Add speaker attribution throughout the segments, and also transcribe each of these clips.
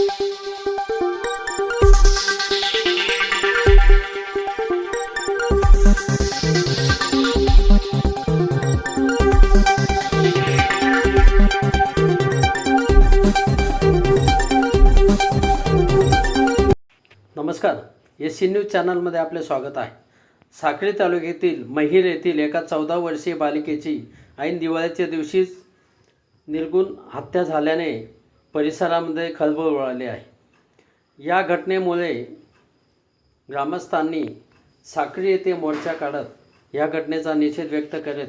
Speaker 1: नमस्कार. S C news चॅनलमध्ये आपले स्वागत आहे. साखळी तालुक्यातील महिर येथील एका चौदा वर्षीय बालिकेची ऐन दिवाळीच्या दिवशीच निर्गुण हत्या झाल्याने परिसरामध्ये खळबळ उडाली आहे. या घटनेमुळे ग्रामस्थांनी साखळी येथे मोर्चा काढत या घटनेचा निषेध व्यक्त करत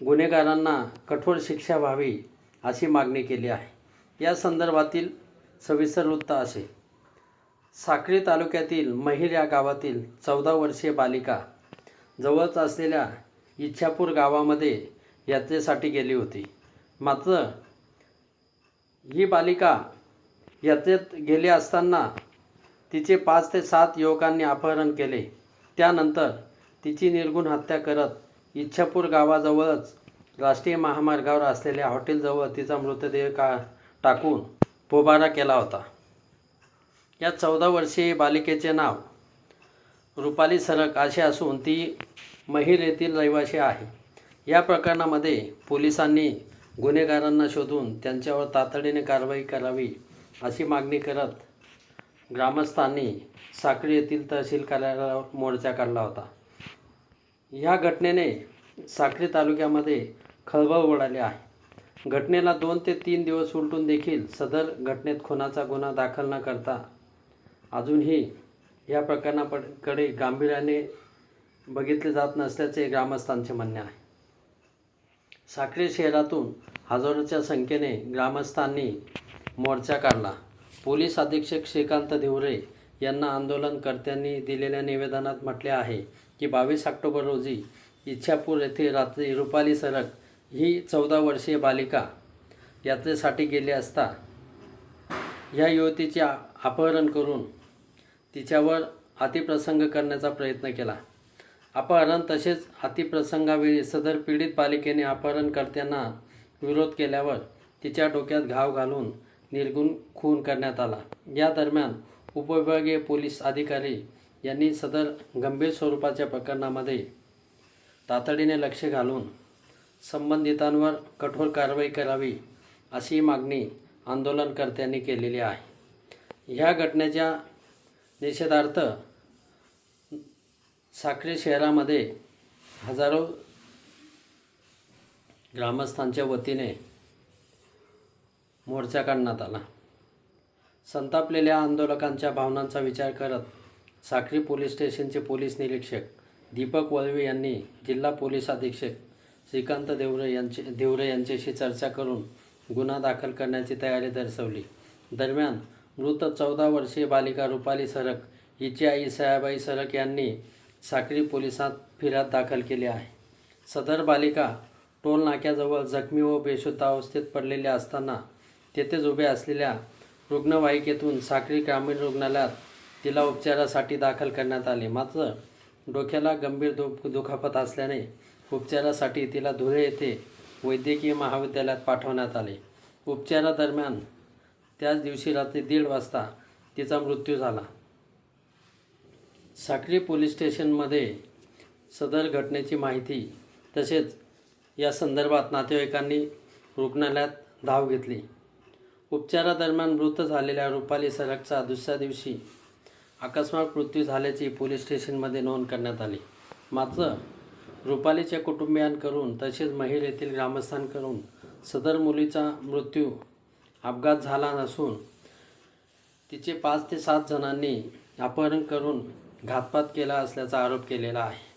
Speaker 1: गुन्हेगारांना कठोर शिक्षा व्हावी अशी मागणी केली आहे. या संदर्भातील सविस्तर वृत्त असे. साक्री तालुक्यातील महिर या गावातील चौदा वर्षीय बालिका जवळच असलेल्या इच्छापूर गावामध्ये यात्रेसाठी गेली होती. मात्र ही बालिका यात्रेत गेली असताना तिचे पाच ते सात युवकांनी अपहरण केले. त्यानंतर तिची निर्गुण हत्या करत इच्छापूर गावाजवळच राष्ट्रीय महामार्गावर असलेल्या हॉटेलजवळ तिचा मृतदेह का टाकून पोबारा केला होता. या चौदा वर्षीय बालिकेचे नाव रुपाली सरक असे असून ती महिर येथील रहिवासी आहे. या प्रकरणामध्ये पोलिसांनी गुन्हेगारांना शोधून त्यांच्यावर तातडीने कारवाई करावी अशी मागणी करत ग्रामस्थांनी साखळी येथील तहसील कार्यालयावर मोर्चा काढला होता. या घटनेने साखळी तालुक्यामध्ये खळबळ उडाली आहे. घटनेला दोन ते तीन दिवस उलटून देखील सदर घटनेत खुनाचा गुन्हा दाखल न करता अजूनही या प्रकरणाकडे गांभीर्याने बघितले जात नसल्याचे ग्रामस्थांचे म्हणणे आहे. साक्री शहरातून हजारोच्या संख्येने ग्रामस्थांनी मोर्चा काढला. पोलीस अधीक्षक श्रीकांत धिवरे यांना आंदोलनकर्त्यांनी दिलेल्या निवेदनात म्हटले आहे की बावीस ऑक्टोबर रोजी इच्छापूर येथे रात्री रुपाली सरक ही चौदा वर्षीय बालिका यात्रेसाठी गेली असता या युवतीचे आ- अपहरण करून तिच्यावर अतिप्रसंग करण्याचा प्रयत्न केला. अपहरण तसेच अतिप्रसंगावेळी सदर पीडित बालिकेने अपहरणकर्त्यांना विरोध केल्यावर तिच्या डोक्यात घाव घालून निर्गुण खून करण्यात आला. या दरम्यान उपविभागीय पोलीस अधिकारी यांनी सदर गंभीर स्वरूपाच्या प्रकरणामध्ये तातडीने लक्ष घालून संबंधितांवर कठोर कारवाई करावी अशी मागणी आंदोलनकर्त्यांनी केलेली आहे. ह्या घटनेच्या निषेधार्थ साखरे शहरामध्ये हजारो ग्रामस्थांच्या वतीने मोर्चा काढण्यात आला. संतापलेल्या आंदोलकांच्या भावनांचा विचार करत साखरी पोलीस स्टेशनचे पोलीस निरीक्षक दीपक वळवे यांनी जिल्हा पोलीस अधीक्षक श्रीकांत देवरे यांचे देवरे यांच्याशी चर्चा करून गुन्हा दाखल करण्याची तयारी दर्शवली. दरम्यान मृत चौदा वर्षीय बालिका रुपाली सरक हिची आई सयाबाई सरक यांनी साक्री पोलिसात फिर्याद दाखल केली आहे. सदर बालिका टोल नाक्याजवळ जखमी व बेशुद्ध अवस्थेत पडलेल्या असताना तेथेच उभे असलेल्या रुग्णवाहिकेतून साक्री ग्रामीण रुग्णालयात तिला उपचारासाठी दाखल करण्यात आले. मात्र डोक्याला गंभीर दु दुखापत असल्याने उपचारासाठी तिला धुळे येथे वैद्यकीय महाविद्यालयात पाठवण्यात आले. उपचारादरम्यान त्याच दिवशी रात्री दीड वाजता तिचा मृत्यू झाला. साक्री पोलीस स्टेशनमध्ये सदर घटनेची माहिती तसेच या संदर्भात नातेवाईकांनी रुग्णालयात धाव घेतली. उपचारादरम्यान मृत झालेल्या रुपाली सरकचा दुसऱ्या दिवशी अकस्मात मृत्यू झाल्याची पोलीस स्टेशनमध्ये नोंद करण्यात आली. मात्र रुपालीच्या कुटुंबियांकडून तसेच महिर येथील ग्रामस्थांकडून सदर मुलीचा मृत्यू अपघात झाला नसून तिचे पाच ते सात जणांनी अपहरण करून घातपात केला असल्याचा आरोप केलेला आहे.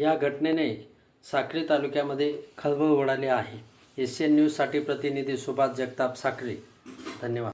Speaker 1: या घटनेने साक्री तालुक्यामध्ये खळबळ उडाली आहे. एशियन न्यूजसाठी प्रतिनिधी सुभाष जगताप साक्री. धन्यवाद.